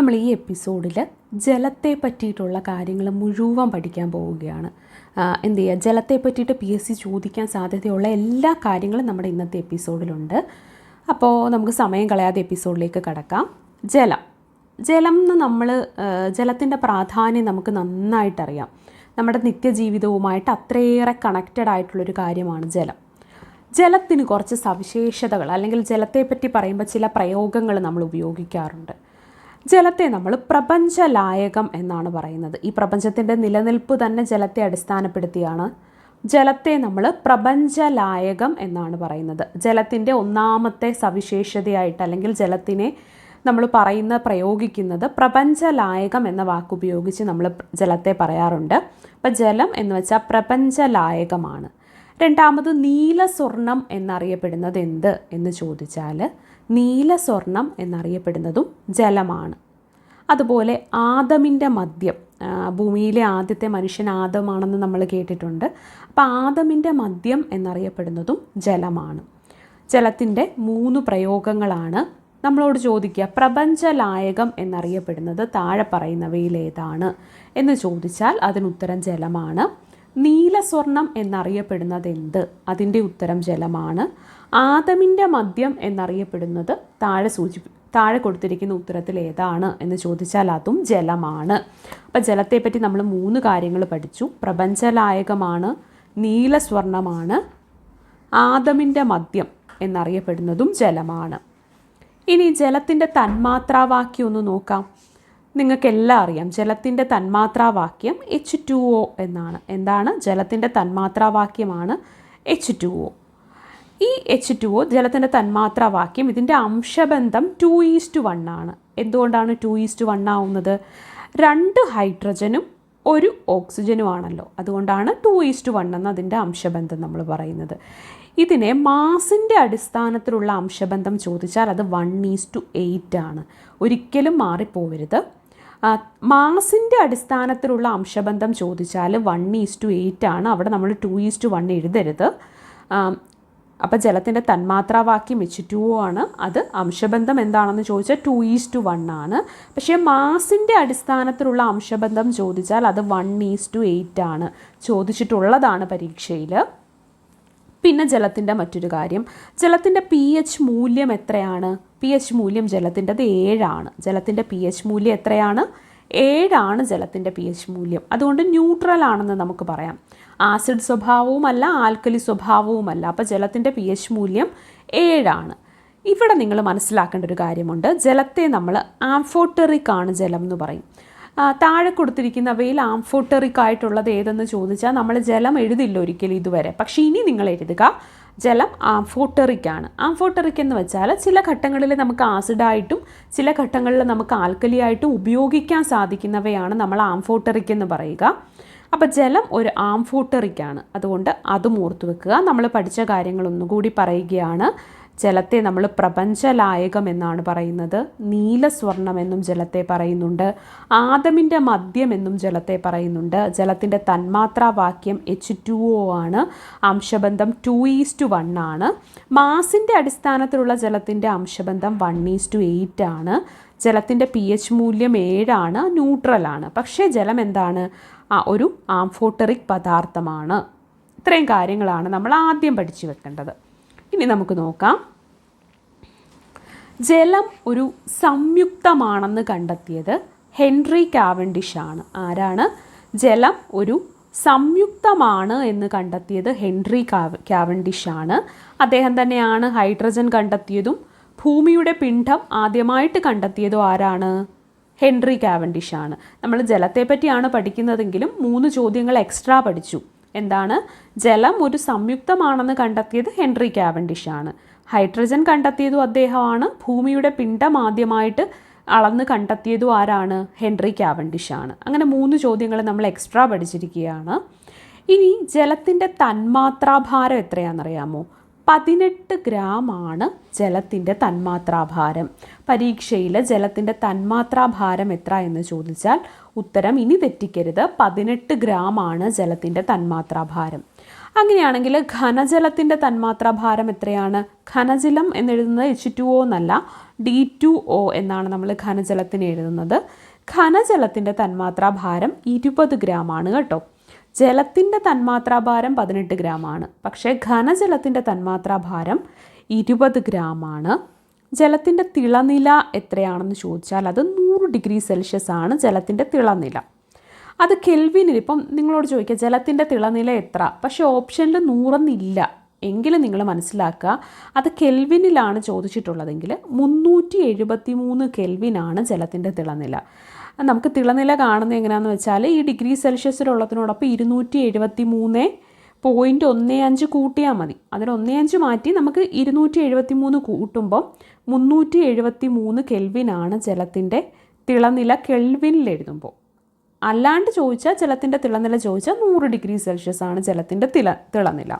നമ്മൾ ഈ എപ്പിസോഡിൽ ജലത്തെ പറ്റിയിട്ടുള്ള കാര്യങ്ങൾ മുഴുവൻ പഠിക്കാൻ പോവുകയാണ്. എന്ത് ചെയ്യുക? ജലത്തെ പറ്റിയിട്ട് പി എസ് സി ചോദിക്കാൻ സാധ്യതയുള്ള എല്ലാ കാര്യങ്ങളും നമ്മുടെ ഇന്നത്തെ എപ്പിസോഡിലുണ്ട്. അപ്പോൾ നമുക്ക് സമയം കളയാതെ എപ്പിസോഡിലേക്ക് കടക്കാം. ജലം. ജലം എന്ന് നമ്മൾ ജലത്തിന്റെ പ്രാധാന്യം നമുക്ക് നന്നായിട്ടറിയാം. നമ്മുടെ നിത്യജീവിതവുമായിട്ട് അത്രയേറെ കണക്റ്റഡ് ആയിട്ടുള്ളൊരു കാര്യമാണ് ജലം. ജലത്തിന് കുറച്ച് സവിശേഷതകൾ അല്ലെങ്കിൽ ജലത്തെപ്പറ്റി പറയുമ്പോൾ ചില പ്രയോഗങ്ങൾ നമ്മൾ ഉപയോഗിക്കാറുണ്ട്. ജലത്തെ നമ്മൾ പ്രപഞ്ചലായകം എന്നാണ് പറയുന്നത്. ഈ പ്രപഞ്ചത്തിന്റെ നിലനിൽപ്പ് തന്നെ ജലത്തെ അടിസ്ഥാനപ്പെടുത്തിയാണ്. ജലത്തെ നമ്മൾ പ്രപഞ്ചലായകം എന്നാണ് പറയുന്നത്. ജലത്തിന്റെ ഒന്നാമത്തെ സവിശേഷതയായിട്ട് അല്ലെങ്കിൽ ജലത്തിനെ നമ്മൾ പറയുന്ന പ്രയോഗിക്കുന്നത് പ്രപഞ്ചലായകം എന്ന വാക്കുപയോഗിച്ച് നമ്മൾ ജലത്തെ പറയാറുണ്ട്. അപ്പം ജലം എന്ന് വെച്ചാൽ പ്രപഞ്ചലായകമാണ്. രണ്ടാമത് നീലസ്വർണം എന്നറിയപ്പെടുന്നത് എന്ത് എന്ന് ചോദിച്ചാൽ നീലസ്വർണം എന്നറിയപ്പെടുന്നതും ജലമാണ്. അതുപോലെ ആദമിന്റെ മദ്യം ഭൂമിയിലെ ആദ്യത്തെ മനുഷ്യൻ ആദമാണെന്ന് നമ്മൾ കേട്ടിട്ടുണ്ട്. അപ്പോൾ ആദമിന്റെ മദ്യം എന്നറിയപ്പെടുന്നതും ജലമാണ്. ജലത്തിന്റെ മൂന്ന് പ്രയോഗങ്ങളാണ് നമ്മളോട് ചോദിക്കുക. പ്രപഞ്ചലായകം എന്നറിയപ്പെടുന്നത് താഴെ പറയുന്നവയിലേതാണ് എന്ന് ചോദിച്ചാൽ അതിനുത്തരം ജലമാണ്. നീലസ്വർണം എന്നറിയപ്പെടുന്നത് എന്ത് അതിന്റെ ഉത്തരം ജലമാണ്. ആദമിന്റെ മദ്യം എന്നറിയപ്പെടുന്നത് താഴെ സൂചി താഴെ കൊടുത്തിരിക്കുന്ന ഉത്തരത്തിൽ ഏതാണ് എന്ന് ചോദിച്ചാൽ അതും ജലമാണ്. അപ്പം ജലത്തെപ്പറ്റി നമ്മൾ മൂന്ന് കാര്യങ്ങൾ പഠിച്ചു. പ്രപഞ്ചലായകമാണ് നീലസ്വർണമാണ് ആദമിന്റെ മദ്യം എന്നറിയപ്പെടുന്നതും ജലമാണ്. ഇനി ജലത്തിന്റെ തന്മാത്രാവാക്യം ഒന്ന് നോക്കാം. നിങ്ങൾക്കെല്ലാം അറിയാം. ജലത്തിന്റെ തന്മാത്രാവാക്യം എച്ച് ടു ഒ എന്നാണ്. എന്താണ്? ജലത്തിന്റെ തന്മാത്രാവാക്യമാണ് എച്ച് ടു ഒ ഈ എച്ച് ടു ഒ ജലത്തിന്റെ തന്മാത്രാവാക്യം ഇതിന്റെ അംശബന്ധം ടു ഈസ്റ്റ് വൺ ആണ്. എന്തുകൊണ്ടാണ് ടു ഈസ്റ്റ് വൺ ആവുന്നത്? രണ്ട് ഹൈഡ്രജനും ഒരു ഓക്സിജനും ആണല്ലോ അതുകൊണ്ടാണ് ടു ഈസ്റ്റ് വൺ എന്ന അതിന്റെ അംശബന്ധം നമ്മൾ പറയുന്നത്. ഇതിനെ മാസിന്റെ അടിസ്ഥാനത്തിലുള്ള അംശബന്ധം ചോദിച്ചാൽ അത് വൺ ഈസ് ടു എയ്റ്റ് ആണ്. ഒരിക്കലും മാറിപ്പോവരുത്. മാസിന്റെ അടിസ്ഥാനത്തിലുള്ള അംശബന്ധം ചോദിച്ചാൽ വൺ ഈസ് ടു എയ്റ്റ് ആണ്. അവിടെ നമ്മൾ ടു ഈസ് ടു വൺ എഴുതരുത്. അപ്പോൾ ജലത്തിന്റെ തന്മാത്രാവാക്യം എച്ച് ടു ആണ്. അത് അംശബന്ധം എന്താണെന്ന് ചോദിച്ചാൽ ടു ഈസ് ടു വൺ ആണ്. പക്ഷേ മാസിന്റെ അടിസ്ഥാനത്തിലുള്ള അംശബന്ധം ചോദിച്ചാൽ അത് വൺ ഈസ് ടു എയ്റ്റ് ആണ്. ചോദിച്ചിട്ടുള്ളതാണ് പരീക്ഷയിൽ പിന്നെ ജലത്തിന്റെ മറ്റൊരു കാര്യം. ജലത്തിന്റെ പി എച്ച് മൂല്യം എത്രയാണ്? പി എച്ച് മൂല്യം ജലത്തിന്റെത് ഏഴാണ്. ജലത്തിന്റെ പി എച്ച് മൂല്യം എത്രയാണ്? ഏഴാണ് ജലത്തിന്റെ പി എച്ച് മൂല്യം. അതുകൊണ്ട് ന്യൂട്രൽ ആണെന്ന് നമുക്ക് പറയാം. ആസിഡ് സ്വഭാവവുമല്ല ആൽക്കലി സ്വഭാവവുമല്ല. അപ്പോൾ ജലത്തിന്റെ പി എച്ച് മൂല്യം ഏഴാണ്. ഇവിടെ നിങ്ങൾ മനസ്സിലാക്കേണ്ട ഒരു കാര്യമുണ്ട്. ജലത്തെ നമ്മൾ ആംഫോട്ടറിക് ആണ് ജലം എന്ന് പറയും. താഴെ കൊടുത്തിരിക്കുന്നവയിൽ ആംഫോട്ടറിക് ആയിട്ടുള്ളത് ഏതെന്ന് ചോദിച്ചാൽ നമ്മൾ ജലം എഴുതില്ല ഒരിക്കലും ഇതുവരെ. പക്ഷേ ഇനി നിങ്ങൾ എഴുതുക. ജലം ആംഫോട്ടറിക്കാണ് ആംഫോട്ടറിക് എന്ന് വെച്ചാൽ ചില ഘട്ടങ്ങളിൽ നമുക്ക് ആസിഡായിട്ടും ചില ഘട്ടങ്ങളിൽ നമുക്ക് ആൽക്കലി ആയിട്ടും ഉപയോഗിക്കാൻ സാധിക്കുന്നവയാണ് നമ്മൾ ആംഫോട്ടറിക് എന്ന് പറയുക. അപ്പോൾ ജലം ഒരു ആംഫോട്ടറിക്കാണ് അതുകൊണ്ട് അതും ഓർത്ത് വെക്കുക. നമ്മൾ പഠിച്ച കാര്യങ്ങളൊന്നുകൂടി പറയുകയാണ്. ജലത്തെ നമ്മൾ പ്രപഞ്ചലായകം എന്നാണ് പറയുന്നത്. നീലസ്വർണം എന്നും ജലത്തെ പറയുന്നുണ്ട്. ആദമിന്റെ മദ്യം എന്നും ജലത്തെ പറയുന്നുണ്ട്. ജലത്തിന്റെ തന്മാത്രാവാക്യം എച്ച് ടു ഒ ആണ്. അംശബന്ധം ടു ഈസ് ടു വൺ ആണ്. മാസിന്റെ അടിസ്ഥാനത്തിലുള്ള ജലത്തിന്റെ അംശബന്ധം വൺ ഈസ് ടു എയ്റ്റ് ആണ്. ജലത്തിന്റെ പി എച്ച് മൂല്യം ഏഴാണ് ന്യൂട്രലാണ് പക്ഷേ ജലം എന്താണ്? ഒരു ആംഫോട്ടറിക് പദാർത്ഥമാണ്. ഇത്രയും കാര്യങ്ങളാണ് നമ്മൾ ആദ്യം പഠിച്ചു വെക്കേണ്ടത്. ഇനി നമുക്ക് നോക്കാം. ജലം ഒരു സംയുക്തമാണെന്ന് കണ്ടെത്തിയത് ഹെൻറി കാവൻഡിഷ് ആണ്. ആരാണ്? ജലം ഒരു സംയുക്തമാണ് എന്ന് കണ്ടെത്തിയത് ഹെൻറി കാവ കാവൻഡിഷ് ആണ്. അദ്ദേഹം തന്നെയാണ് ഹൈഡ്രജൻ കണ്ടെത്തിയതും ഭൂമിയുടെ പിണ്ഡം ആദ്യമായിട്ട് കണ്ടെത്തിയതും ആരാണ്? ഹെൻറി കാവൻഡിഷ് ആണ്. നമ്മൾ ജലത്തെപ്പറ്റിയാണ് പഠിക്കുന്നതെങ്കിലും മൂന്ന് ചോദ്യങ്ങൾ എക്സ്ട്രാ പഠിച്ചു. എന്താണ്? ജലം ഒരു സംയുക്തമാണെന്ന് കണ്ടെത്തിയത് ഹെൻറി കാവൻഡിഷ് ആണ്. ഹൈഡ്രജൻ കണ്ടെത്തിയതും അദ്ദേഹമാണ്. ഭൂമിയുടെ പിണ്ഡം ആദ്യമായിട്ട് അളന്ന് കണ്ടെത്തിയതും ആരാണ്? ഹെൻറി കാവൻഡിഷ് ആണ്. അങ്ങനെ മൂന്ന് ചോദ്യങ്ങൾ നമ്മൾ എക്സ്ട്രാ പഠിച്ചിരിക്കുകയാണ്. ഇനി ജലത്തിന്റെ തന്മാത്രാഭാരം എത്രയാണെന്നറിയാമോ? പതിനെട്ട് ആണ് ജലത്തിന്റെ തന്മാത്രാഭാരം. പരീക്ഷയിൽ ജലത്തിന്റെ തന്മാത്രാഭാരം എത്ര എന്ന് ചോദിച്ചാൽ ഉത്തരം ഇനി തെറ്റിക്കരുത് പതിനെട്ട് ഗ്രാം ആണ് ജലത്തിന്റെ തന്മാത്രാഭാരം. അങ്ങനെയാണെങ്കിൽ ഘനജലത്തിന്റെ തന്മാത്രാഭാരം എത്രയാണ്? ഖനജലം എന്നെഴുതുന്നത് എച്ച് ടു ഒ എന്നല്ല ഡി ടു ഒ എന്നാണ് നമ്മൾ ഘനജലത്തിന് എഴുതുന്നത്. ഘനജലത്തിന്റെ തന്മാത്രാഭാരം ഇരുപത് ഗ്രാം ആണ് കേട്ടോ. ജലത്തിന്റെ തന്മാത്രാഭാരം പതിനെട്ട് ഗ്രാമാണ്. പക്ഷേ ഘനജലത്തിന്റെ തന്മാത്രാഭാരം ഇരുപത് ഗ്രാമാണ്. ജലത്തിന്റെ തിളനില എത്രയാണെന്ന് ചോദിച്ചാൽ അത് നൂറ് ഡിഗ്രി സെൽഷ്യസ് ആണ് ജലത്തിന്റെ തിളനില. അത് കെൽവിനിൽ ഇപ്പം നിങ്ങളോട് ചോദിക്കുക ജലത്തിന്റെ തിളനില എത്ര? പക്ഷേ ഓപ്ഷനിൽ നൂറെന്നില്ല. എങ്കിലും നിങ്ങൾ മനസ്സിലാക്കുക അത് കെൽവിനിലാണ് ചോദിച്ചിട്ടുള്ളതെങ്കിൽ മുന്നൂറ്റി എഴുപത്തി മൂന്ന് കെൽവിനാണ് ജലത്തിന്റെ തിളനില. നമുക്ക് തിളനില കാണുന്നത് എങ്ങനെയാണെന്ന് വെച്ചാൽ ഈ ഡിഗ്രി സെൽഷ്യസിലുള്ളതിനോടൊപ്പം ഇരുന്നൂറ്റി എഴുപത്തി മൂന്ന് പോയിന്റ് ഒന്ന് അഞ്ച് കൂട്ടിയാൽ മതി. അതിൽ ഒന്നേ അഞ്ച് മാറ്റി നമുക്ക് ഇരുന്നൂറ്റി എഴുപത്തി മൂന്ന് കൂട്ടുമ്പോൾ മുന്നൂറ്റി എഴുപത്തി മൂന്ന് കെൽവിനാണ് ജലത്തിന്റെ തിളനില കെൽവിനിൽ എഴുതുമ്പോൾ. അല്ലാണ്ട് ചോദിച്ചാൽ ജലത്തിന്റെ തിളനില ചോദിച്ചാൽ നൂറ് ഡിഗ്രി സെൽഷ്യസ് ആണ് ജലത്തിന്റെ തിള തിളനില.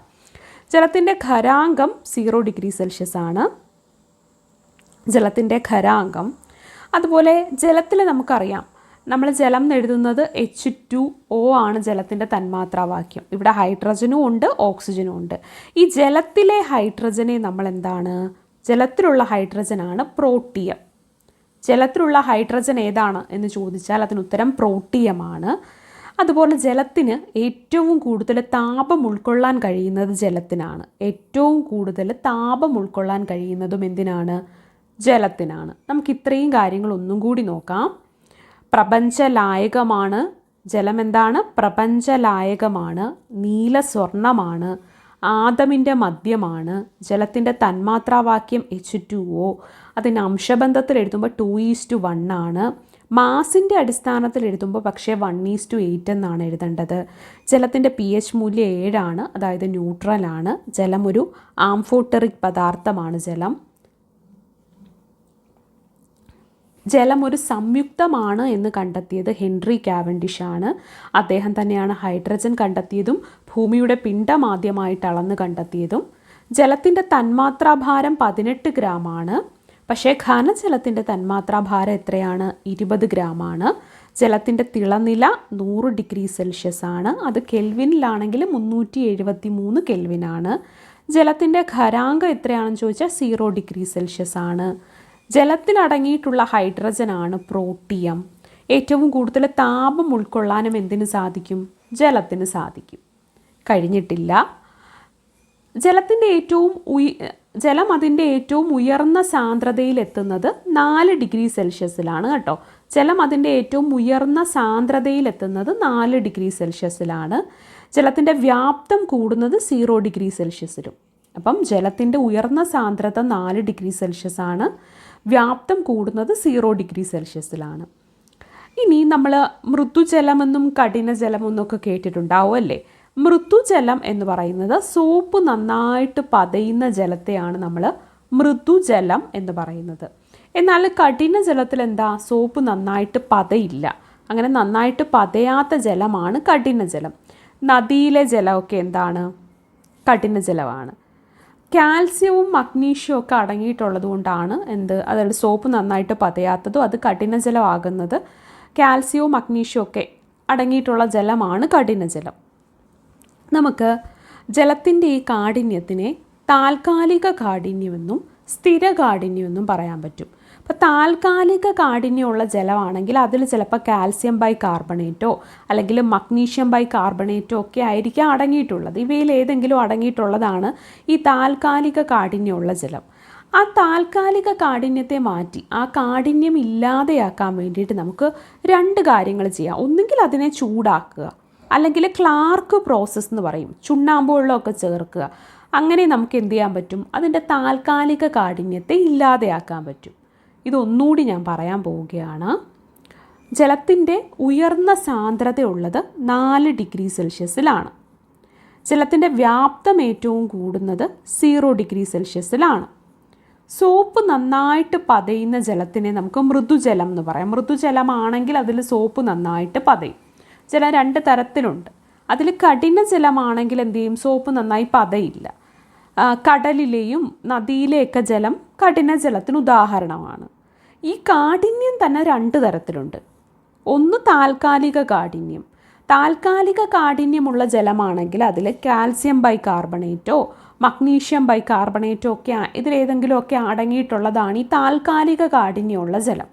ജലത്തിന്റെ ഖരാങ്കം സീറോ ഡിഗ്രി സെൽഷ്യസ് ആണ്. ജലത്തിന്റെ ഖരാങ്കം അതുപോലെ ജലത്തിൽ നമുക്കറിയാം. നമ്മൾ ജലം എഴുതുന്നത് എച്ച് ടു ഒ ആണ് ജലത്തിന്റെ തന്മാത്രാവാക്യം. ഇവിടെ ഹൈഡ്രജനും ഉണ്ട് ഓക്സിജനും ഉണ്ട്. ഈ ജലത്തിലെ ഹൈഡ്രജനെ നമ്മൾ എന്താണ് ജലത്തിലുള്ള ഹൈഡ്രജനാണ് പ്രോട്ടിയം. ജലത്തിലുള്ള ഹൈഡ്രജൻ ഏതാണ് എന്ന് ചോദിച്ചാൽ അതിന് ഉത്തരം പ്രോട്ടിയമാണ്. അതുപോലെ ജലത്തിന് ഏറ്റവും കൂടുതൽ താപം ഉൾക്കൊള്ളാൻ കഴിയുന്നത് ജലത്തിനാണ്. ഏറ്റവും കൂടുതൽ താപം ഉൾക്കൊള്ളാൻ കഴിയുന്നതും എന്തിനാണ്? ജലത്തിനാണ്. നമുക്ക് ഇത്രയും കാര്യങ്ങൾ ഒന്നും കൂടി നോക്കാം. പ്രപഞ്ചലായകമാണ്. ജലം എന്താണ്? പ്രപഞ്ചലായകമാണ്. നീല സ്വർണമാണ് ആദമിന്റെ മദ്യമാണ്. ജലത്തിന്റെ തന്മാത്രാവാക്യം എച്ച് ടു ഒ അതിന് അംശബന്ധത്തിൽ എഴുതുമ്പോൾ ടു ഈസ് ടു വൺ ആണ്. മാസിന്റെ അടിസ്ഥാനത്തിൽ എഴുതുമ്പോൾ പക്ഷേ വൺ ഈസ് ടു എയ്റ്റ് എന്നാണ് എഴുതേണ്ടത്. ജലത്തിന്റെ പി എച്ച് മൂല്യം ഏഴാണ്. അതായത് ന്യൂട്രലാണ് ജലം ഒരു ആംഫോട്ടറിക് പദാർത്ഥമാണ് ജലം. ജലം ഒരു സംയുക്തമാണ് എന്ന് കണ്ടെത്തിയത് ഹെൻറി കാവൻഡിഷ് ആണ് അദ്ദേഹം തന്നെയാണ് ഹൈഡ്രജൻ കണ്ടെത്തിയതും ഭൂമിയുടെ പിണ്ഡം ആദ്യമായിട്ട് അളന്ന് കണ്ടെത്തിയതും. ജലത്തിന്റെ തന്മാത്രാഭാരം പതിനെട്ട് ഗ്രാമാണ്. പക്ഷേ ഘനജലത്തിന്റെ തന്മാത്രാഭാരം എത്രയാണ്? ഇരുപത് ഗ്രാമാണ്. ജലത്തിന്റെ തിളനില നൂറ് ഡിഗ്രി സെൽഷ്യസ് ആണ്. അത് കെൽവിനിലാണെങ്കിൽ മുന്നൂറ്റി എഴുപത്തി മൂന്ന് കെൽവിനാണ്. ജലത്തിന്റെ ഖരാങ്കം എത്രയാണെന്ന് ചോദിച്ചാൽ സീറോ ഡിഗ്രി സെൽഷ്യസ് ആണ്. ജലത്തിൽ അടങ്ങിയിട്ടുള്ള ഹൈഡ്രജനാണ് പ്രോട്ടിയം. ഏറ്റവും കൂടുതൽ താപം ഉൾക്കൊള്ളാനും എന്തിനു സാധിക്കും? ജലത്തിന് സാധിക്കും. കഴിഞ്ഞിട്ടില്ല. ജലത്തിന്റെ ഏറ്റവും ഉയ ജലം അതിന്റെ ഏറ്റവും ഉയർന്ന സാന്ദ്രതയിൽ എത്തുന്നത് നാല് ഡിഗ്രി സെൽഷ്യസിലാണ് കേട്ടോ. ജലം അതിന്റെ ഏറ്റവും ഉയർന്ന സാന്ദ്രതയിൽ എത്തുന്നത് നാല് ഡിഗ്രി സെൽഷ്യസിലാണ്. ജലത്തിന്റെ വ്യാപ്തം കൂടുന്നത് സീറോ ഡിഗ്രി സെൽഷ്യസിലും. അപ്പം ജലത്തിന്റെ ഉയർന്ന സാന്ദ്രത നാല് ഡിഗ്രി സെൽഷ്യസ് ആണ് വ്യാപ്തം കൂടുന്നത് സീറോ ഡിഗ്രി സെൽഷ്യസിലാണ്. ഇനി നമ്മൾ മൃദുജലമെന്നും കഠിനജലമെന്നും ഒക്കെ കേട്ടിട്ടുണ്ടാവും അല്ലേ മൃദുജലം എന്ന് പറയുന്നത് സോപ്പ് നന്നായിട്ട് പതയുന്ന ജലത്തെയാണ് നമ്മൾ മൃദുജലം എന്ന് പറയുന്നത്. എന്നാൽ കഠിന ജലത്തിൽ എന്താ? സോപ്പ് നന്നായിട്ട് പതയില്ല. അങ്ങനെ നന്നായിട്ട് പതയാത്ത ജലമാണ് കഠിനജലം. നദിയിലെ ജലമൊക്കെ എന്താണ്? കഠിനജലമാണ്. കാൽസ്യവും മഗ്നീഷ്യവും ഒക്കെ അടങ്ങിയിട്ടുള്ളത് കൊണ്ടാണ് എന്ത് അതായത് സോപ്പ് നന്നായിട്ട് പതയാത്തതും അത് കഠിനജലമാകുന്നത്. കാൽസ്യവും മഗ്നീഷ്യവും ഒക്കെ അടങ്ങിയിട്ടുള്ള ജലമാണ് കഠിനജലം. നമുക്ക് ജലത്തിന്റെ ഈ കാഠിന്യത്തിനെ താൽക്കാലിക കാഠിന്യമെന്നും സ്ഥിര കാഠിന്യമൊന്നും പറയാൻ പറ്റും. അപ്പോൾ താൽക്കാലിക കാഠിന്യമുള്ള ജലമാണെങ്കിൽ അതിൽ ചിലപ്പോൾ കാൽസ്യം ബൈ കാർബണേറ്റോ അല്ലെങ്കിൽ മഗ്നീഷ്യം ബൈ കാർബണേറ്റോ ഒക്കെ ആയിരിക്കും അടങ്ങിയിട്ടുള്ളത്. ഇവയിൽ ഏതെങ്കിലും അടങ്ങിയിട്ടുള്ളതാണ് ഈ താൽക്കാലിക കാഠിന്യമുള്ള ജലം. ആ താൽക്കാലിക കാഠിന്യത്തെ മാറ്റി ആ കാഠിന്യം ഇല്ലാതെയാക്കാൻ വേണ്ടിയിട്ട് നമുക്ക് രണ്ട് കാര്യങ്ങൾ ചെയ്യാം. ഒന്നുകിൽ അതിനെ ചൂടാക്കുക. അല്ലെങ്കിൽ ക്ലാർക്ക് പ്രോസസ്സ് എന്ന് പറയും. ചുണ്ണാമ്പ് വെള്ളമൊക്കെ ചേർക്കുക. അങ്ങനെ നമുക്ക് എന്ത് ചെയ്യാൻ പറ്റും? അതിന്റെ താൽക്കാലിക കാഠിന്യത്തെ ഇല്ലാതെയാക്കാൻ പറ്റും. ഇതൊന്നുകൂടി ഞാൻ പറയാൻ പോവുകയാണ്. ജലത്തിന്റെ ഉയർന്ന സാന്ദ്രതയുള്ളത് നാല് ഡിഗ്രി സെൽഷ്യസിലാണ്. ജലത്തിന്റെ വ്യാപ്തം ഏറ്റവും കൂടുന്നത് സീറോ ഡിഗ്രി സെൽഷ്യസിലാണ്. സോപ്പ് നന്നായിട്ട് പതയുന്ന ജലത്തിനെ നമുക്ക് മൃദുജലം എന്ന് പറയാം. മൃദുജലമാണെങ്കിൽ അതിൽ സോപ്പ് നന്നായിട്ട് പതയും. ജലം രണ്ട് തരത്തിലുണ്ട്. അതിൽ കഠിന ജലമാണെങ്കിൽ എന്ത് ചെയ്യും? സോപ്പ് നന്നായി പതയില്ല. കടലിലെയും നദിയിലെയൊക്കെ ജലം കഠിന ജലത്തിന് ഉദാഹരണമാണ്. ഈ കാഠിന്യം തന്നെ രണ്ട് തരത്തിലുണ്ട്. ഒന്ന് താൽക്കാലിക കാഠിന്യം. താൽക്കാലിക കാഠിന്യമുള്ള ജലമാണെങ്കിൽ അതിൽ കാൽസ്യം ബൈകാർബണേറ്റോ മഗ്നീഷ്യം ബൈകാർബണേറ്റോ ഒക്കെ ഇതിലേതെങ്കിലുമൊക്കെ അടങ്ങിയിട്ടുള്ളതാണ് ഈ താൽക്കാലിക കാഠിന്യമുള്ള ജലം.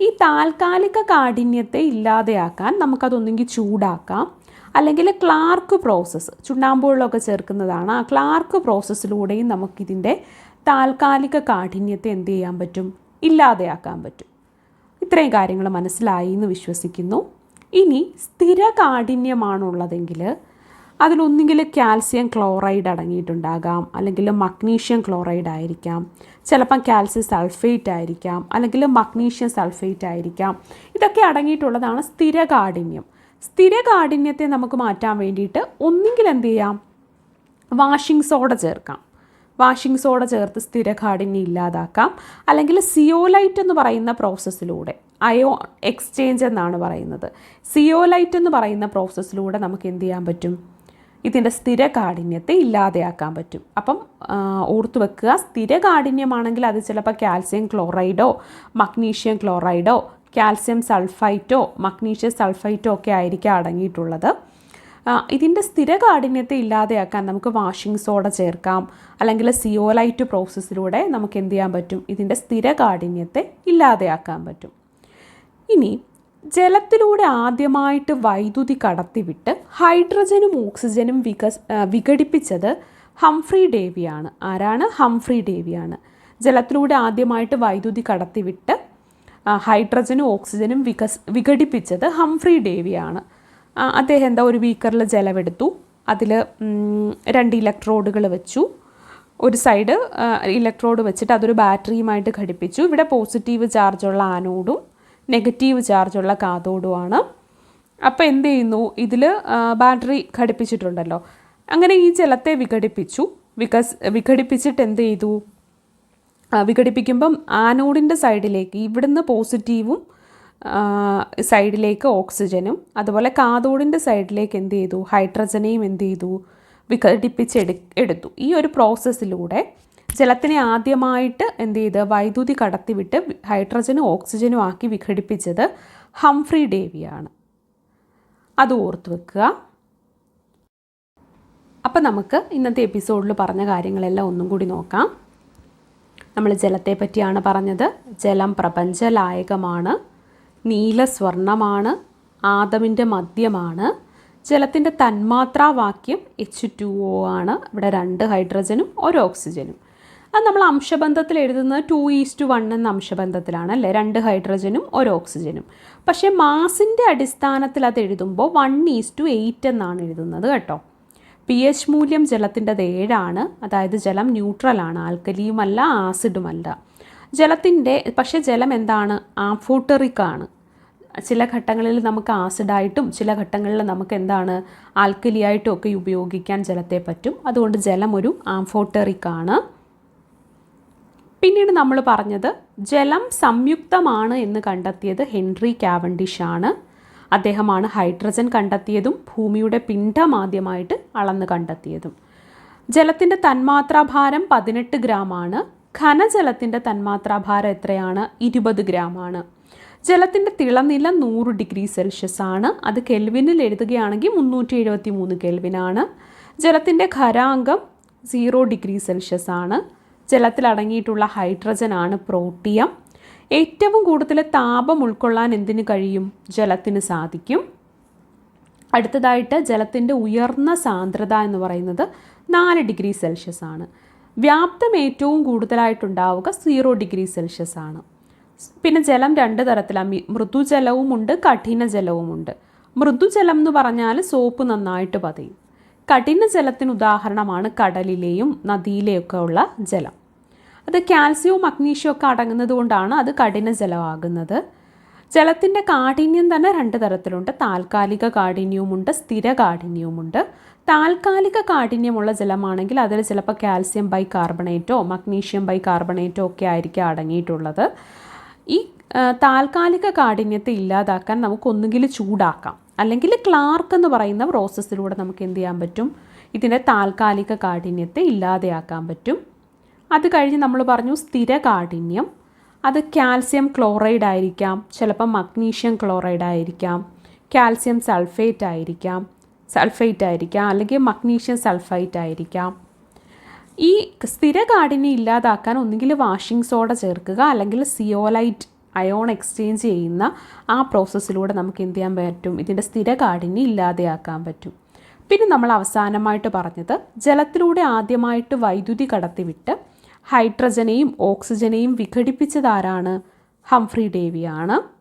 ഈ താൽക്കാലിക കാഠിന്യത്തെ ഇല്ലാതെയാക്കാൻ നമുക്കതൊന്നെങ്കിൽ ചൂടാക്കാം. അല്ലെങ്കിൽ ക്ലാർക്ക് പ്രോസസ്സ് ചുണ്ണാമ്പുകളിലൊക്കെ ചേർക്കുന്നതാണ്. ആ ക്ലാർക്ക് പ്രോസസ്സിലൂടെയും നമുക്കിതിന്റെ താൽക്കാലിക കാഠിന്യത്തെ എന്ത് ചെയ്യാൻ പറ്റും? ഇല്ലാതെയാക്കാൻ പറ്റും. ഇത്രയും കാര്യങ്ങൾ മനസ്സിലായി എന്ന് വിശ്വസിക്കുന്നു. ഇനി സ്ഥിര കാഠിന്യമാണുള്ളതെങ്കിൽ അതിലൊന്നുകിൽ കാൽസ്യം ക്ലോറൈഡ് അടങ്ങിയിട്ടുണ്ടാകാം അല്ലെങ്കിൽ മഗ്നീഷ്യം ക്ലോറൈഡ് ആയിരിക്കാം. ചിലപ്പം കാൽസ്യം സൾഫേറ്റ് ആയിരിക്കാം അല്ലെങ്കിൽ മഗ്നീഷ്യം സൾഫേറ്റ് ആയിരിക്കാം. ഇതൊക്കെ അടങ്ങിയിട്ടുള്ളതാണ് സ്ഥിര കാഠിന്യം. സ്ഥിര കാഠിന്യത്തെ നമുക്ക് മാറ്റാൻ വേണ്ടിയിട്ട് ഒന്നുകിൽ എന്ത് ചെയ്യാം? വാഷിംഗ് സോഡ ചേർക്കാം. വാഷിംഗ് സോഡ ചേർത്ത് സ്ഥിരകാഠിന്യം ഇല്ലാതാക്കാം. അല്ലെങ്കിൽ സിയോലൈറ്റ് എന്ന് പറയുന്ന പ്രോസസ്സിലൂടെ അയോ എക്സ്ചേഞ്ച് എന്നാണ് പറയുന്നത്. സിയോലൈറ്റ് എന്ന് പറയുന്ന പ്രോസസ്സിലൂടെ നമുക്ക് എന്ത് ചെയ്യാൻ പറ്റും? ഇതിന്റെ സ്ഥിര കാഠിന്യത്തെ ഇല്ലാതെയാക്കാൻ പറ്റും. അപ്പം ഓർത്തു വെക്കുക സ്ഥിര കാഠിന്യമാണെങ്കിൽ അത് ചിലപ്പോൾ കാൽസ്യം ക്ലോറൈഡോ മഗ്നീഷ്യം ക്ലോറൈഡോ കാൽസ്യം സൾഫൈറ്റോ മഗ്നീഷ്യം സൾഫൈറ്റോ ഒക്കെ ആയിരിക്കും അടങ്ങിയിട്ടുള്ളത്. ഇതിന്റെ സ്ഥിര കാഠിന്യത്തെ ഇല്ലാതെയാക്കാൻ നമുക്ക് വാഷിംഗ് സോഡ ചേർക്കാം. അല്ലെങ്കിൽ സിയോലൈറ്റ് പ്രോസസ്സിലൂടെ നമുക്ക് എന്ത് ചെയ്യാൻ പറ്റും? ഇതിന്റെ സ്ഥിര കാഠിന്യത്തെ ഇല്ലാതെയാക്കാൻ പറ്റും. ഇനി ജലത്തിലൂടെ ആദ്യമായിട്ട് വൈദ്യുതി കടത്തിവിട്ട് ഹൈഡ്രജനും ഓക്സിജനും വികസ് വിഘടിപ്പിച്ചത് ഹംഫ്രി ഡേവിയാണ് ആരാണ്? ഹംഫ്രി ഡേവിയാണ് ജലത്തിലൂടെ ആദ്യമായിട്ട് വൈദ്യുതി കടത്തിവിട്ട് ഹൈഡ്രജനും ഓക്സിജനും വികസ് വിഘടിപ്പിച്ചത് ഹംഫ്രി ഡേവിയാണ്. അദ്ദേഹം എന്താ ഒരു ബീക്കറിൽ ജലമെടുത്തു. അതിൽ രണ്ട് ഇലക്ട്രോഡുകൾ വെച്ചു. ഒരു സൈഡ് ഇലക്ട്രോഡ് വെച്ചിട്ട് അതൊരു ബാറ്ററിയുമായിട്ട് ഘടിപ്പിച്ചു. ഇവിടെ പോസിറ്റീവ് ചാർജുള്ള ആനോഡും നെഗറ്റീവ് ചാർജുള്ള കാതോഡുമാണ് അപ്പോൾ എന്ത് ചെയ്യുന്നു? ഇതിൽ ബാറ്ററി ഘടിപ്പിച്ചിട്ടുണ്ടല്ലോ. അങ്ങനെ ഈ ജലത്തെ വിഘടിപ്പിച്ചു. വികസ് വിഘടിപ്പിച്ചിട്ട് എന്ത് ചെയ്തു? വിഘടിപ്പിക്കുമ്പം ആനോഡിന്റെ സൈഡിലേക്ക് ഇവിടുന്ന് പോസിറ്റീവും സൈഡിലേക്ക് ഓക്സിജനും അതുപോലെ കാതോഡിന്റെ സൈഡിലേക്ക് എന്ത് ചെയ്തു? ഹൈഡ്രജനെയും എന്ത് ചെയ്തു? വിഘടിപ്പിച്ചെടു എടുത്തു. ഈ ഒരു പ്രോസസ്സിലൂടെ ജലത്തിനെ ആദ്യമായിട്ട് എന്ത് ചെയ്ത്? വൈദ്യുതി കടത്തിവിട്ട് ഹൈഡ്രജനും ഓക്സിജനും ആക്കി വിഘടിപ്പിച്ചത് ഹംഫ്രി ഡേവിയാണ് അത് ഓർത്ത് വെക്കുക. അപ്പം നമുക്ക് ഇന്നത്തെ എപ്പിസോഡിൽ പറഞ്ഞ കാര്യങ്ങളെല്ലാം ഒന്നും കൂടി നോക്കാം. നമ്മൾ ജലത്തെ പറ്റിയാണ് പറഞ്ഞത്. ജലം പ്രപഞ്ചലായകമാണ്. നീല സ്വർണമാണ് ആദമിന്റെ മദ്യമാണ്. ജലത്തിന്റെ തന്മാത്രാവാക്യം എച്ച് ടു ഒ ആണ്. ഇവിടെ രണ്ട് ഹൈഡ്രജനും ഒരു ഓക്സിജനും. അത് നമ്മൾ അംശബന്ധത്തിൽ എഴുതുന്നത് ടു ഈസ് ടു വൺ എന്ന അംശബന്ധത്തിലാണ് അല്ലേ? രണ്ട് ഹൈഡ്രജനും ഒരു ഓക്സിജനും. പക്ഷേ മാസിന്റെ അടിസ്ഥാനത്തിൽ അത് എഴുതുമ്പോൾ വൺ ഈസ് ടു എയ്റ്റ് എന്നാണ് എഴുതുന്നത് കേട്ടോ. പി എച്ച് മൂല്യം ജലത്തിന്റെത് ഏഴാണ്. അതായത് ജലം ന്യൂട്രലാണ് ആൽക്കലിയുമല്ല ആസിഡുമല്ല. ജലത്തിന്റെ പക്ഷേ ജലം എന്താണ്? ആംഫോട്ടറിക്കാണ് ചില ഘട്ടങ്ങളിൽ നമുക്ക് ആസിഡായിട്ടും ചില ഘട്ടങ്ങളിൽ നമുക്ക് എന്താണ്? ആൽക്കലിയായിട്ടും ഒക്കെ ഉപയോഗിക്കാൻ ജലത്തെ പറ്റും. അതുകൊണ്ട് ജലം ഒരു ആംഫോട്ടറിക്കാണ് പിന്നീട് നമ്മൾ പറഞ്ഞത് ജലം സംയുക്തമാണ് എന്ന് കണ്ടെത്തിയത് ഹെൻറി കാവൻഡിഷാണ് ആണ്. അദ്ദേഹമാണ് ഹൈഡ്രജൻ കണ്ടെത്തിയതും ഭൂമിയുടെ പിണ്ഡമാദ്യമായിട്ട് അളന്ന് കണ്ടെത്തിയതും. ജലത്തിന്റെ തന്മാത്രാഭാരം പതിനെട്ട് ഗ്രാമാണ് ഘനജലത്തിന്റെ തന്മാത്രാഭാരം എത്രയാണ്? ഇരുപത് ഗ്രാമാണ് ജലത്തിന്റെ തിളനില നൂറ് ഡിഗ്രി സെൽഷ്യസ് ആണ്. അത് കെൽവിനിൽ എഴുതുകയാണെങ്കിൽ മുന്നൂറ്റി എഴുപത്തി മൂന്ന് കെൽവിനാണ് ജലത്തിന്റെ ഖരാങ്കം സീറോ ഡിഗ്രി സെൽഷ്യസ് ആണ്. ജലത്തിൽ അടങ്ങിയിട്ടുള്ള ഹൈഡ്രജൻ ആണ് പ്രോട്ടിയം. ഏറ്റവും കൂടുതൽ താപം ഉൾക്കൊള്ളാൻ എന്തിനു കഴിയും? ജലത്തിന് സാധിക്കും. അടുത്തതായിട്ട് ജലത്തിന്റെ ഉയർന്ന സാന്ദ്രത എന്ന് പറയുന്നത് നാല് ഡിഗ്രി സെൽഷ്യസ് ആണ്. വ്യാപ്തം ഏറ്റവും കൂടുതലായിട്ടുണ്ടാവുക സീറോ ഡിഗ്രി സെൽഷ്യസ് ആണ്. പിന്നെ ജലം രണ്ട് തരത്തിലാണ്. മൃദുജലവുമുണ്ട് കഠിന ജലവുമുണ്ട് മൃദുജലം എന്ന് പറഞ്ഞാൽ സോപ്പ് നന്നായിട്ട് പതയും. കഠിന ജലത്തിന് ഉദാഹരണമാണ് കടലിലെയും നദിയിലെയൊക്കെ ഉള്ള ജലം. അത് കാൽസ്യവും മഗ്നീഷ്യവും ഒക്കെ അടങ്ങുന്നത് കൊണ്ടാണ് അത് കഠിന ജലമാകുന്നത്. ജലത്തിന്റെ കാഠിന്യം തന്നെ രണ്ട് തരത്തിലുണ്ട്. താൽക്കാലിക കാഠിന്യവുമുണ്ട് സ്ഥിര കാഠിന്യവുമുണ്ട്. താൽക്കാലിക കാഠിന്യമുള്ള ജലമാണെങ്കിൽ അതിൽ ചിലപ്പോൾ കാൽസ്യം ബൈ കാർബണേറ്റോ മഗ്നീഷ്യം ബൈ കാർബണേറ്റോ ഒക്കെ ആയിരിക്കും അടങ്ങിയിട്ടുള്ളത്. ഈ താൽക്കാലിക കാഠിന്യത്തെ ഇല്ലാതാക്കാൻ നമുക്ക് ഒന്നുകിൽ ചൂടാക്കാം. അല്ലെങ്കിൽ ക്ലാർക്ക് എന്ന് പറയുന്ന പ്രോസസ്സിലൂടെ നമുക്ക് എന്ത് ചെയ്യാൻ പറ്റും? ഇതിന്റെ താൽക്കാലിക കാഠിന്യത്തെ ഇല്ലാതെയാക്കാൻ പറ്റും. അത് കഴിഞ്ഞ് നമ്മൾ പറഞ്ഞു സ്ഥിര കാഠിന്യം അത് കാൽസ്യം ക്ലോറൈഡ് ആയിരിക്കാം. ചിലപ്പോൾ മഗ്നീഷ്യം ക്ലോറൈഡ് ആയിരിക്കാം. കാൽസ്യം സൾഫേറ്റ് ആയിരിക്കാം. സൾഫേറ്റ് ആയിരിക്കാം. അല്ലെങ്കിൽ മഗ്നീഷ്യം സൾഫൈറ്റ് ആയിരിക്കാം. ഈ സ്ഥിര കാഠിന്യം ഇല്ലാതാക്കാൻ ഒന്നുകിൽ വാഷിംഗ് സോഡ ചേർക്കുക അല്ലെങ്കിൽ സിയോലൈറ്റ് അയോൺ എക്സ്ചേഞ്ച് ചെയ്യുന്ന ആ പ്രോസസ്സിലൂടെ നമുക്ക് എന്ത് ചെയ്യാൻ പറ്റും? ഇതിന്റെ സ്ഥിര കാഠിന്യം ഇല്ലാതെയാക്കാൻ പറ്റും. പിന്നെ നമ്മൾ അവസാനമായിട്ട് പറഞ്ഞത് ജലത്തിലൂടെ ആദ്യമായിട്ട് വൈദ്യുതി കടത്തിവിട്ട് ഹൈഡ്രജനെയും ഓക്സിജനെയും വിഘടിപ്പിച്ചതാരാണ്? ഹംഫ്രി ഡേവിയാണ്.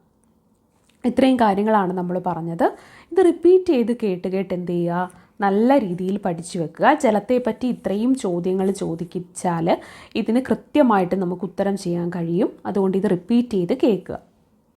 ഇത്രയും കാര്യങ്ങളാണ് നമ്മൾ പറഞ്ഞത്. ഇത് റിപ്പീറ്റ് ചെയ്ത് കേട്ട് കേട്ട് എന്ത് ചെയ്യുക? നല്ല രീതിയിൽ പഠിച്ചു വെക്കുക. ജലത്തെപ്പറ്റി ഇത്രയും ചോദ്യങ്ങൾ ചോദിച്ചാൽ ഇതിന് കൃത്യമായിട്ട് നമുക്ക് ഉത്തരം ചെയ്യാൻ കഴിയും. അതുകൊണ്ട് ഇത് റിപ്പീറ്റ് ചെയ്ത് കേൾക്കുക.